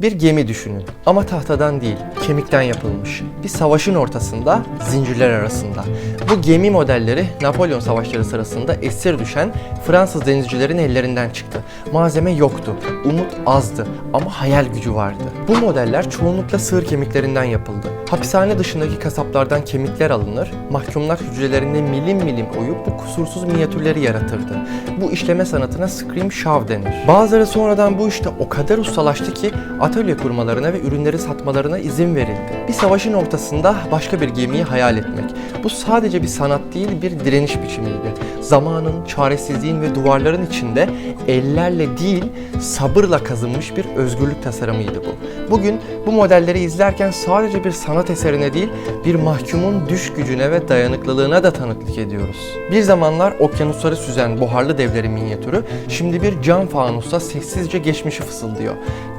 Bir gemi düşünün ama tahtadan değil, kemikten yapılmış. Bir savaşın ortasında, zincirler arasında. Bu gemi modelleri Napolyon savaşları sırasında esir düşen Fransız denizcilerin ellerinden çıktı. Malzeme yoktu, umut azdı ama hayal gücü vardı. Bu modeller çoğunlukla sığır kemiklerinden yapıldı. Hapishane dışındaki kasaplardan kemikler alınır, mahkumlar hücrelerinde milim milim oyup bu kusursuz minyatürleri yaratırdı. Bu işleme sanatına scream shove denir. Bazıları sonradan bu işte o kadar ustalaştı ki atölye kurmalarına ve ürünleri satmalarına izin verildi. Bir savaşın ortasında başka bir gemiyi hayal etmek. Bu sadece bir sanat değil bir direniş biçimiydi. Zamanın, çaresizliğin ve duvarların içinde ellerle değil sabırla kazınmış bir özgürlük tasarımıydı bu. Bugün bu modelleri izlerken sadece bir sanat eserine değil bir mahkumun düş gücüne ve dayanıklılığına da tanıklık ediyoruz. Bir zamanlar okyanusları süzen buharlı devlerin minyatürü şimdi bir cam fanusta sessizce geçmişi fısıldıyor.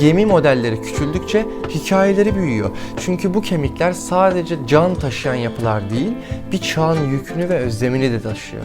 Gemi modelleri küçüldükçe hikayeleri büyüyor. Çünkü bu kemikler sadece can taşıyan yapılar değil, bir çağın yükünü ve özlemini de taşıyor.